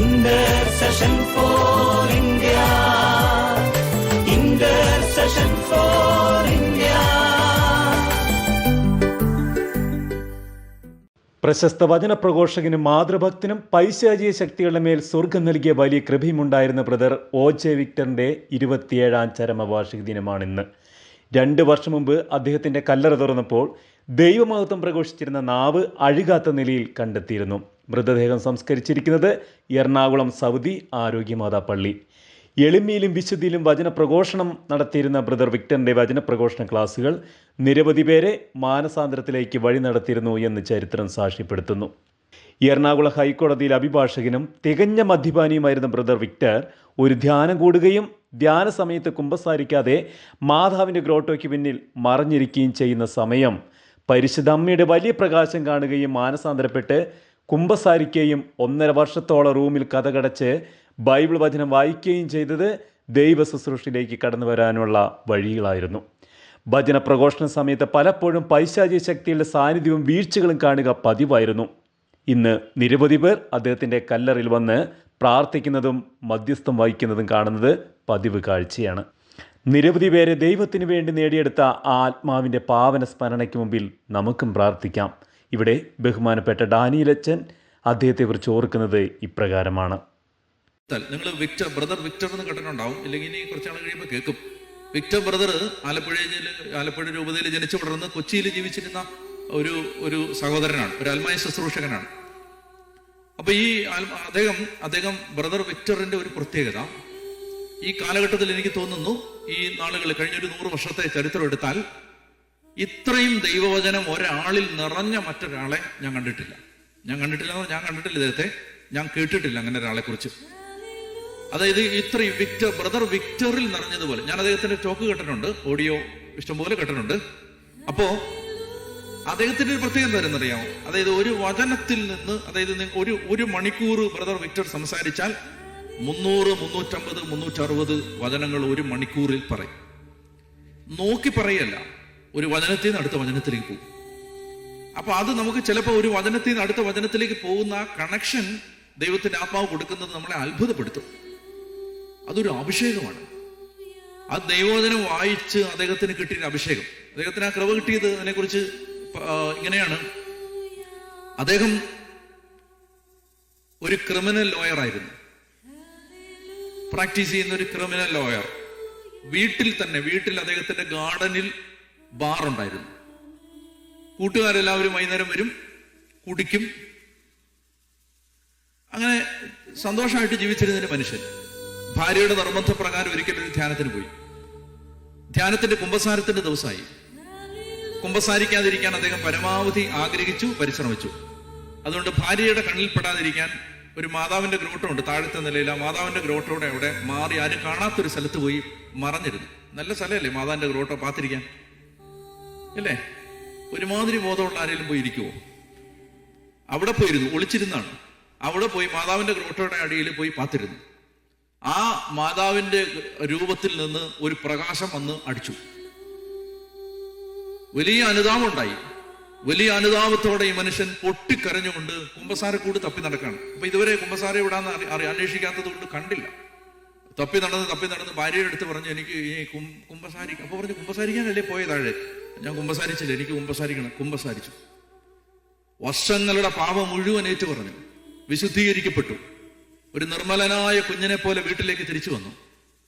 വചന പ്രഘോഷകനും Intercession for India പ്രശസ്ത വചനപ്രഘോഷകനും മാതൃഭക്തനും പൈശാചിക ശക്തികളുടെ മേൽ സ്വർഗം നൽകിയ വലിയ കൃപയുമുണ്ടായിരുന്ന ബ്രദർ ഒ ജെ വിക്ടറിന്റെ ഇരുപത്തിയേഴാം ചരമവാർഷിക ദിനമാണിന്ന് രണ്ട് വർഷം മുമ്പ് അദ്ദേഹത്തിന്റെ കല്ലറ തുറന്നപ്പോൾ ദൈവമഹത്വം പ്രഘോഷിച്ചിരുന്ന നാവ് അഴുകാത്ത നിലയിൽ കണ്ടെത്തിയിരുന്നു. മൃതദേഹം സംസ്കരിച്ചിരിക്കുന്നത് എറണാകുളം സൗദി ആരോഗ്യമാതാ പള്ളി. എളിമയിലും വിശുദ്ധിയിലും വചനപ്രഘോഷണം നടത്തിയിരുന്ന ബ്രദർ വിക്ടറിന്റെ വചനപ്രഘോഷണ ക്ലാസുകൾ നിരവധി പേരെ മാനസാന്തരത്തിലേക്ക് വഴി നടത്തിയിരുന്നു എന്ന് ചരിത്രം സാക്ഷ്യപ്പെടുത്തുന്നു. എറണാകുളം ഹൈക്കോടതിയിൽ അഭിഭാഷകനും തികഞ്ഞ മദ്യപാനിയുമായിരുന്ന ബ്രദർ വിക്ടർ ഒരു ധ്യാനം കൂടുകയും ധ്യാന സമയത്ത് കുമ്പസാരിക്കാതെ മാതാവിന്റെ ഗ്രോട്ടോയ്ക്ക് പിന്നിൽ മറഞ്ഞിരിക്കുകയും ചെയ്യുന്ന സമയം പരിശുദ്ധ അമ്മയുടെ വലിയ പ്രകാശം കാണുകയും മാനസാന്തരപ്പെട്ട് കുമ്പസാരിക്കുകയും ഒന്നര വർഷത്തോളം റൂമിൽ കഥകടച്ച് ബൈബിൾ വചനം വായിക്കുകയും ചെയ്തത് ദൈവ ശുശ്രൂഷയിലേക്ക് കടന്നു വരാനുള്ള വഴികളായിരുന്നു. ഭജന പ്രഘോഷണ സമയത്ത് പലപ്പോഴും പൈശാചിക ശക്തികളുടെ സാന്നിധ്യവും വീഴ്ചകളും കാണുക പതിവായിരുന്നു. ഇന്ന് നിരവധി പേർ അദ്ദേഹത്തിന്റെ കല്ലറിൽ വന്ന് പ്രാർത്ഥിക്കുന്നതും മധ്യസ്ഥം വഹിക്കുന്നതും കാണുന്നത് പതിവ് കാഴ്ചയാണ്. നിരവധി പേരെ ദൈവത്തിന് വേണ്ടി നേടിയെടുത്ത ആത്മാവിന്റെ പാവന സ്മരണയ്ക്ക് മുമ്പിൽ നമുക്കും പ്രാർത്ഥിക്കാം. ഇവിടെ ബഹുമാനപ്പെട്ട ഡാനിയലച്ചൻ അദ്ദേഹത്തെക്കുറിച്ച് ഓർക്കുന്നത് ഇപ്രകാരമാണ്. നിങ്ങൾ വിക്ടർ ബ്രദർ വിക്ടർ എന്ന് കേട്ടിട്ടുണ്ടാവും ഇല്ലെങ്കിൽ ഇനി കുറച്ചാൾ കഴിയുമ്പോൾ കേൾക്കും. വിക്ടർ ബ്രദർ ആലപ്പുഴയിൽ ആലപ്പുഴ രൂപതയിൽ ജനിച്ചു വളർന്ന് കൊച്ചിയിൽ ജീവിച്ചിരുന്ന ഒരു ഒരു സഹോദരനാണ് ഒരു അൽമായ ശുശ്രൂഷകനാണ്. അപ്പൊ ഈ അദ്ദേഹം അദ്ദേഹം ബ്രദർ വിക്ടറിന്റെ ഒരു പ്രത്യേകത. ഈ കാലഘട്ടത്തിൽ എനിക്ക് തോന്നുന്നു ഈ നാളുകൾ കഴിഞ്ഞ ഒരു നൂറ് വർഷത്തെ ചരിത്രം എടുത്താൽ ഇത്രയും ദൈവവചനം ഒരാളിൽ നിറഞ്ഞ മറ്റൊരാളെ ഞാൻ കണ്ടിട്ടില്ല. ഞാൻ കണ്ടിട്ടില്ല ഞാൻ കണ്ടിട്ടില്ല ഇദ്ദേഹത്തെ ഞാൻ കേട്ടിട്ടില്ല അങ്ങനെ ഒരാളെ കുറിച്ച്. അതായത് ഇത്രയും വിക്ടർ ബ്രദർ വിക്ടറിൽ നിറഞ്ഞതുപോലെ. ഞാൻ അദ്ദേഹത്തിന്റെ ടോക്ക് കേട്ടിട്ടുണ്ട് ഓഡിയോ ഇഷ്ടംപോലെ കേട്ടിട്ടുണ്ട്. അപ്പോ അദ്ദേഹത്തിന്റെ ഒരു പ്രത്യേകത അറിയാമോ അതായത് ഒരു വചനത്തിൽ നിന്ന് അതായത് ഒരു ഒരു മണിക്കൂർ ബ്രദർ വിക്ടർ സംസാരിച്ചാൽ മുന്നൂറ് മുന്നൂറ്റമ്പത് മുന്നൂറ്ററുപത് വചനങ്ങൾ ഒരു മണിക്കൂറിൽ പറയും. നോക്കി പറയല്ല. ഒരു വചനത്തിൽ നിന്ന് അടുത്ത വചനത്തിലേക്ക് പോകും. അപ്പൊ അത് നമുക്ക് ചിലപ്പോൾ ഒരു വചനത്തിൽ നിന്ന് അടുത്ത വചനത്തിലേക്ക് പോകുന്ന ആ കണക്ഷൻ ദൈവത്തിന്റെ ആത്മാവ് കൊടുക്കുന്നത് നമ്മളെ അത്ഭുതപ്പെടുത്തും. അതൊരു അഭിഷേകമാണ്. ആ ദൈവോദനം വായിച്ച് അദ്ദേഹത്തിന് കിട്ടിയ അഭിഷേകം. അദ്ദേഹത്തിന് ആ കൃപ കിട്ടിയത് അതിനെക്കുറിച്ച് ഇങ്ങനെയാണ്. അദ്ദേഹം ഒരു ക്രിമിനൽ ലോയർ ആയിരുന്നു. പ്രാക്ടീസ് ചെയ്യുന്ന ഒരു ക്രിമിനൽ ലോയർ വീട്ടിൽ തന്നെ വീട്ടിൽ അദ്ദേഹത്തിന്റെ ഗാർഡനിൽ ബാർ ഉണ്ടായിരുന്നു. കൂട്ടുകാരെല്ലാവരും വൈകുന്നേരം വരും കുടിക്കും. അങ്ങനെ സന്തോഷമായിട്ട് ജീവിച്ചിരുന്നതിന് മനുഷ്യൻ. ഭാര്യയുടെ നിർബന്ധപ്രകാരം ഒരിക്കൽ ധ്യാനത്തിന് പോയി. ധ്യാനത്തിന്റെ കുംഭസാരത്തിന്റെ ദിവസമായി. കുംഭസാരിക്കാതിരിക്കാൻ അദ്ദേഹം പരമാവധി ആഗ്രഹിച്ചു പരിശ്രമിച്ചു. അതുകൊണ്ട് ഭാര്യയുടെ കണ്ണിൽപ്പെടാതിരിക്കാൻ ഒരു മാതാവിന്റെ ഗ്രോട്ടമുണ്ട് താഴത്തെ നിലയിൽ. ആ മാതാവിന്റെ ഗ്രോട്ടോടെ അവിടെ മാറി ആരും കാണാത്തൊരു സ്ഥലത്ത് പോയി മറഞ്ഞിരുന്നു. നല്ല സ്ഥലമല്ലേ മാതാവിന്റെ ഗ്രോട്ടോ പാത്തിരിക്കാൻ. അല്ലേ? ഒരുമാതിരി ബോധമുള്ള ആരെങ്കിലും പോയി ഇരിക്കുവോ? അവിടെ പോയിരുന്നു ഒളിച്ചിരുന്നാണ്. അവിടെ പോയി മാതാവിന്റെ ക്രോട്ടയുടെ അടിയിൽ പോയി പാത്തിരുന്നു. ആ മാതാവിന്റെ രൂപത്തിൽ നിന്ന് ഒരു പ്രകാശം വന്ന് അടിച്ചു. വലിയ അനുതാപം ഉണ്ടായി വലിയ അനുതാപത്തോടെ ഈ മനുഷ്യൻ പൊട്ടിക്കരഞ്ഞുകൊണ്ട് കുമ്പസാരക്കൂട് തപ്പി നടക്കുകയാണ്. അപ്പൊ ഇതുവരെ കുമ്പസാര ഇവിടാന്ന് അറി- അന്വേഷിക്കാത്തത് കൊണ്ട് കണ്ടില്ല. തപ്പി നടന്ന് തപ്പി നടന്ന് ഭാര്യയുടെ അടുത്ത് പറഞ്ഞു എനിക്ക് ഈ കും- കുമ്പസാരിക്ക അപ്പൊ പറഞ്ഞു കുമ്പസാരിക്കാനല്ലേ പോയ താഴെ? ഞാൻ കുമ്പസാരിച്ചില്ല എനിക്ക് കുമ്പസാരിക്കണം. കുമ്പസാരിച്ചു. വർഷങ്ങളുടെ പാപം മുഴുവൻ ഏറ്റു പറഞ്ഞു വിശുദ്ധീകരിക്കപ്പെട്ടു. ഒരു നിർമ്മലനായ കുഞ്ഞിനെ പോലെ വീട്ടിലേക്ക് തിരിച്ചു വന്നു.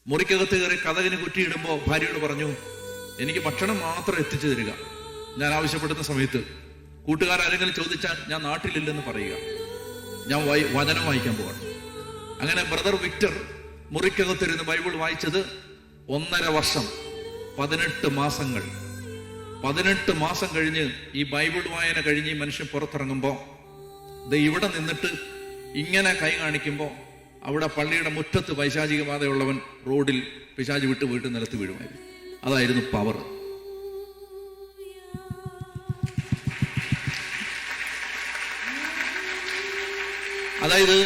മുറിക്കകത്ത് കയറി കഥകിന് കുറ്റിയിടുമ്പോൾ ഭാര്യയോട് പറഞ്ഞു എനിക്ക് ഭക്ഷണം മാത്രം എത്തിച്ചു തരിക. ഞാൻ ആവശ്യപ്പെടുന്ന സമയത്ത് കൂട്ടുകാരാരെങ്കിലും ചോദിച്ചാൽ ഞാൻ നാട്ടിലില്ലെന്ന് പറയുക. ഞാൻ വായി വചനം വായിക്കാൻ പോവാണ്. അങ്ങനെ ബ്രദർ വിക്ടർ മുറിക്കകത്തിരുന്ന് ബൈബിൾ വായിച്ചത് ഒന്നര വർഷം പതിനെട്ട് മാസങ്ങൾ. പതിനെട്ട് മാസം കഴിഞ്ഞ് ഈ ബൈബിൾ വായന കഴിഞ്ഞ് ഈ മനുഷ്യൻ പുറത്തിറങ്ങുമ്പോൾ ഇത് ഇവിടെ നിന്നിട്ട് ഇങ്ങനെ കൈ കാണിക്കുമ്പോൾ അവിടെ പള്ളിയുടെ മുറ്റത്ത് പൈശാചിക ബാധയുള്ളവൻ റോഡിൽ പിശാചി വിട്ട് വീട്ടിൽ നിലത്ത് വീഴുമായിരുന്നു. അതായിരുന്നു പവർ. അതായത്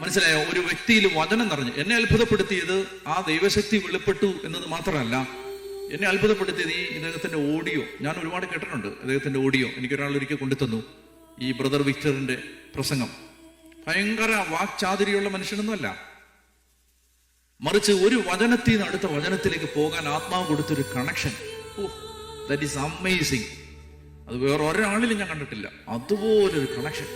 മനസ്സിലായോ? ഒരു വ്യക്തിയിൽ വചനം നിറഞ്ഞു. എന്നെ അത്ഭുതപ്പെടുത്തിയത് ആ ദൈവശക്തി വെളിപ്പെട്ടു എന്നത് മാത്രമല്ല എന്നെ അത്ഭുതപ്പെടുത്തിയത് ഈ ഇദ്ദേഹത്തിന്റെ ഓഡിയോ. ഞാൻ ഒരുപാട് കേട്ടിട്ടുണ്ട് അദ്ദേഹത്തിന്റെ ഓഡിയോ. എനിക്കൊരാൾ ഒരിക്കൽ കൊണ്ടുതന്നു. ഈ ബ്രദർ വിക്ടറിന്റെ പ്രസംഗം. ഭയങ്കര വാക്ചാതുരിയുള്ള മനുഷ്യനൊന്നുമല്ല. മറിച്ച് ഒരു വചനത്തിൽ നിന്ന് അടുത്ത വചനത്തിലേക്ക് പോകാൻ ആത്മാവ് കൊടുത്തൊരു കണക്ഷൻ ദാറ്റ് ഈസ് അമേസിങ് അത് വേറെ ഒരാളിലും ഞാൻ കണ്ടിട്ടില്ല. അതുപോലൊരു കണക്ഷൻ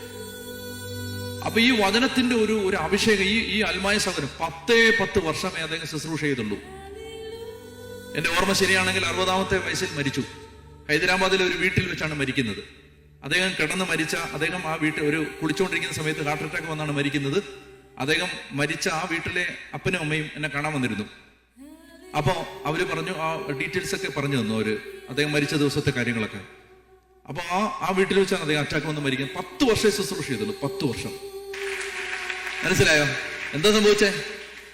അപ്പൊ ഈ വചനത്തിന്റെ ഒരു ഒരു അഭിഷേകം ഈ ഈ അൽമായ സഹോദരൻ പത്തേ പത്ത് വർഷമേ അദ്ദേഹം ശുശ്രൂഷ ചെയ്തുള്ളൂ. എന്റെ ഓർമ്മ ശരിയാണെങ്കിൽ അറുപതാമത്തെ വയസ്സിൽ മരിച്ചു. ഹൈദരാബാദിലെ ഒരു വീട്ടിൽ വെച്ചാണ് മരിക്കുന്നത്. അദ്ദേഹം കിടന്ന് മരിച്ച അദ്ദേഹം ആ വീട്ടിൽ ഒരു കുളിച്ചുകൊണ്ടിരിക്കുന്ന സമയത്ത് ഹാർട്ട് അറ്റാക്ക് വന്നാണ് മരിക്കുന്നത്. അദ്ദേഹം മരിച്ച ആ വീട്ടിലെ അപ്പനും അമ്മയും എന്നെ കാണാൻ വന്നിരുന്നു. അപ്പോൾ അവർ പറഞ്ഞു ആ ഡീറ്റെയിൽസ് ഒക്കെ പറഞ്ഞു തന്നു അവർ അദ്ദേഹം മരിച്ച ദിവസത്തെ കാര്യങ്ങളൊക്കെ. അപ്പോൾ ആ ആ വീട്ടിൽ വെച്ചാണ് അദ്ദേഹം അറ്റാക്ക് വന്ന് മരിക്കാൻ. പത്ത് വർഷം ശുശ്രൂഷ ചെയ്തുള്ളൂ പത്ത് വർഷം. മനസ്സിലായോ? എന്താ സംഭവിച്ചേ?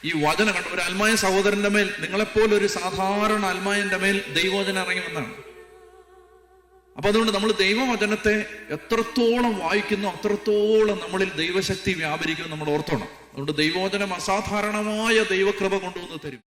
ഈ വചന കണ്ട? ഒരു അൽമായ സഹോദരന്റെ മേൽ നിങ്ങളെപ്പോലെ ഒരു സാധാരണ അൽമായന്റെ മേൽ ദൈവവചനം ഇറങ്ങി വന്നാണ് അപ്പൊ അതുകൊണ്ട് നമ്മൾ ദൈവവചനത്തെ എത്രത്തോളം വായിക്കുന്നു അത്രത്തോളം നമ്മളിൽ ദൈവശക്തി വ്യാപരിക്കും നമ്മൾ ഓർത്തോണം. അതുകൊണ്ട് ദൈവവചനം അസാധാരണമായ ദൈവകൃപ കൊണ്ടുവന്ന് തരും.